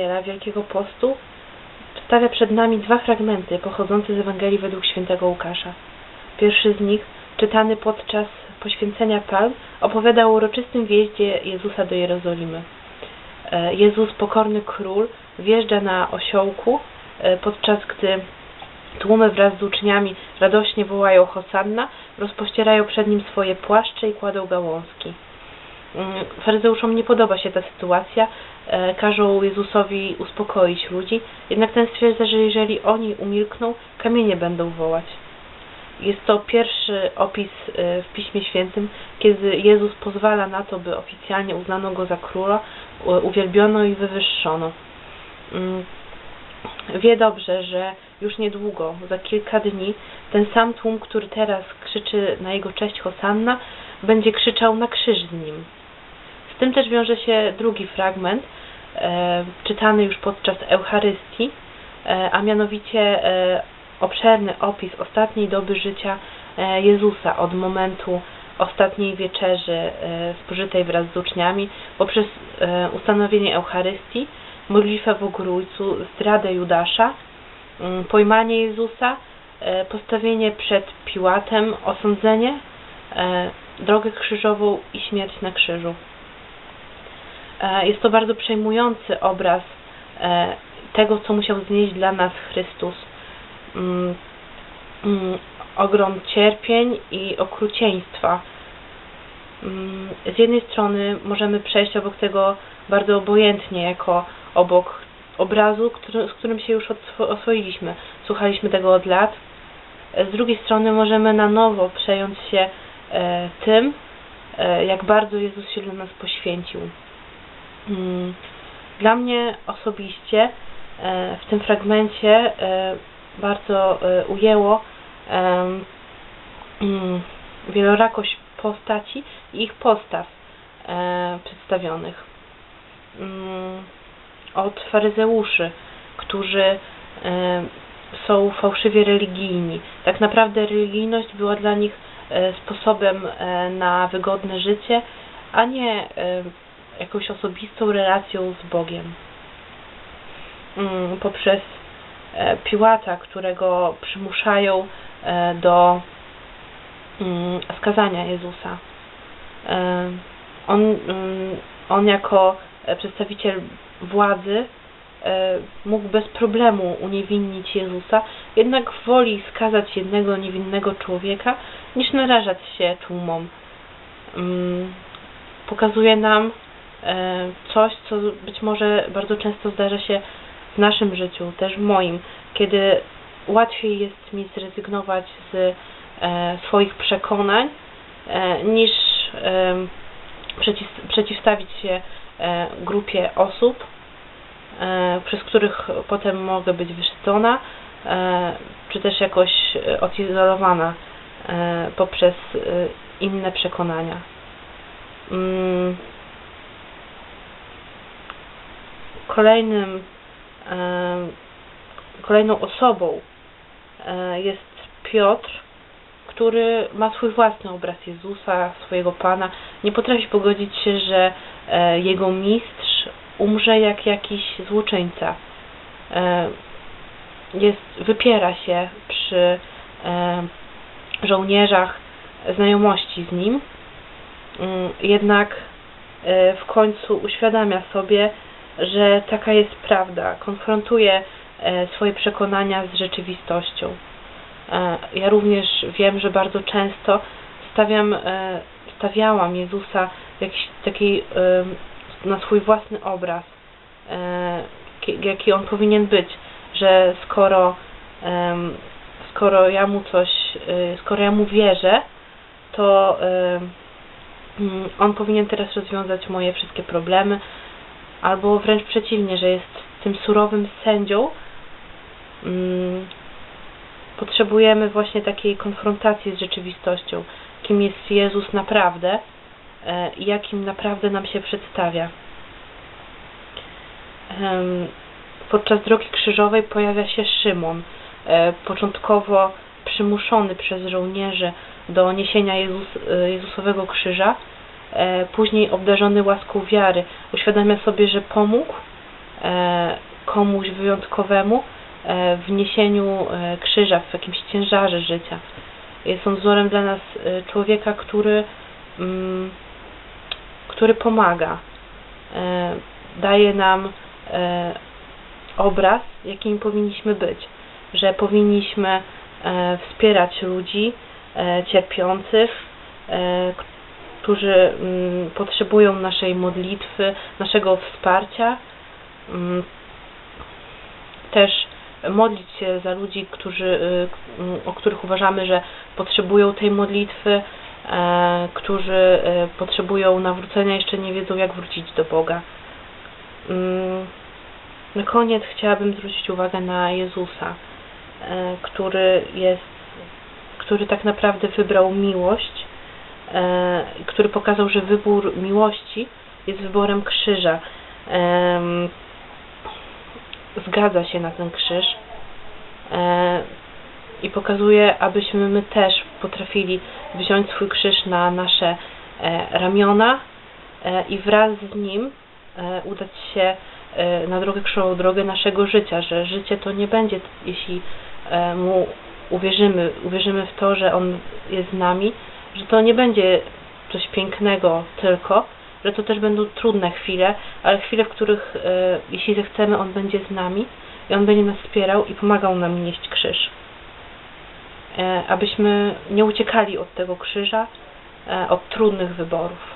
Niedziela Wielkiego Postu stawia przed nami dwa fragmenty pochodzące z Ewangelii według świętego Łukasza. Pierwszy z nich, czytany podczas poświęcenia Palm, opowiada o uroczystym wjeździe Jezusa do Jerozolimy. E, Jezus, pokorny król, wjeżdża na osiołku, e, podczas gdy tłumy wraz z uczniami radośnie wołają Hosanna, rozpościerają przed nim swoje płaszcze i kładą gałązki. Mm, Faryzeuszom nie podoba się ta sytuacja, e, każą Jezusowi uspokoić ludzi, jednak ten stwierdza, że jeżeli oni umilkną, kamienie będą wołać. Jest to pierwszy opis e, w Piśmie Świętym, kiedy Jezus pozwala na to, by oficjalnie uznano go za króla, uwielbiono i wywyższono. Mm, Wie dobrze, że już niedługo, za kilka dni, ten sam tłum, który teraz krzyczy na jego cześć Hosanna, będzie krzyczał na krzyż z nim. Tym też wiąże się drugi fragment, e, czytany już podczas Eucharystii, e, a mianowicie e, obszerny opis ostatniej doby życia Jezusa od momentu ostatniej wieczerzy spożytej wraz z uczniami poprzez ustanowienie Eucharystii, modlitwę w Ogrójcu, zdradę Judasza, pojmanie Jezusa, postawienie przed Piłatem, osądzenie, drogę krzyżową i śmierć na krzyżu. E, Jest to bardzo przejmujący obraz e, tego, co musiał znieść dla nas Chrystus. Mm, mm, Ogrom cierpień i okrucieństwa. Mm, Z jednej strony możemy przejść obok tego bardzo obojętnie, jako obok obrazu, z którym się już oswoiliśmy. Słuchaliśmy tego od lat. E, Z drugiej strony możemy na nowo przejąć się tym, jak bardzo Jezus się dla nas poświęcił. Mm, Dla mnie osobiście e, w tym fragmencie e, bardzo e, ujęło mm, wielorakość postaci i ich postaw przedstawionych. Mm, Od faryzeuszy, którzy są fałszywie religijni. Tak naprawdę religijność była dla nich sposobem na wygodne życie, a nie jakąś osobistą relacją z Bogiem. Mm, Poprzez e, Piłata, którego przymuszają e, do mm, skazania Jezusa. E, On, mm, on jako przedstawiciel władzy mógł bez problemu uniewinnić Jezusa, jednak woli skazać jednego niewinnego człowieka, niż narażać się tłumom. Pokazuje nam coś, co być może bardzo często zdarza się w naszym życiu, też w moim, kiedy łatwiej jest mi zrezygnować z e, swoich przekonań, e, niż e, przeciw, przeciwstawić się e, grupie osób, e, przez których potem mogę być wyszydzona, e, czy też jakoś e, odizolowana e, poprzez e, inne przekonania. Kolejnym, e, kolejną osobą e, jest Piotr, który ma swój własny obraz Jezusa, swojego Pana. Nie potrafi pogodzić się, że e, jego mistrz umrze jak jakiś złoczyńca. Jest, wypiera się przy żołnierzach znajomości z nim, Mm, jednak w końcu uświadamia sobie, że taka jest prawda, konfrontuje e, swoje przekonania z rzeczywistością. E, Ja również wiem, że bardzo często stawiam, e, stawiałam Jezusa jakiś takiej, e, na swój własny obraz, ki- jaki on powinien być, że skoro, skoro ja mu coś, skoro ja mu wierzę, to mm, on powinien teraz rozwiązać moje wszystkie problemy, albo wręcz przeciwnie, że jest tym surowym sędzią. Mm, Potrzebujemy właśnie takiej konfrontacji z rzeczywistością, kim jest Jezus naprawdę e, i jakim naprawdę nam się przedstawia. Podczas drogi krzyżowej pojawia się Szymon, e, początkowo przymuszony przez żołnierzy do niesienia Jezus, e, Jezusowego krzyża, później obdarzony łaską wiary, uświadamia sobie, że pomógł e, komuś wyjątkowemu e, w niesieniu e, krzyża, w jakimś ciężarze życia. Jest on wzorem dla nas e, człowieka, który, mm, który pomaga, e, daje nam e, obraz, jakim powinniśmy być, że powinniśmy e, wspierać ludzi e, cierpiących, e, którzy mm, potrzebują naszej modlitwy, naszego wsparcia. Mm, Też modlić się za ludzi, którzy, y, mm, o których uważamy, że potrzebują tej modlitwy, e, którzy e, potrzebują nawrócenia, jeszcze nie wiedzą, jak wrócić do Boga. Na koniec chciałabym zwrócić uwagę na Jezusa, e, który jest, który tak naprawdę wybrał miłość, który pokazał, że wybór miłości jest wyborem krzyża. Zgadza się na ten krzyż e, i pokazuje, abyśmy my też potrafili wziąć swój krzyż na nasze e, ramiona e, i wraz z nim e, udać się e, na drogę krzyżową, drogę naszego życia, że życie to nie będzie, jeśli e, mu uwierzymy, uwierzymy w to, że on jest z nami, że to nie będzie coś pięknego tylko, że to też będą trudne chwile, ale chwile, w których e, jeśli zechcemy, on będzie z nami i on będzie nas wspierał i pomagał nam nieść krzyż. E, abyśmy nie uciekali od tego krzyża, e, od trudnych wyborów.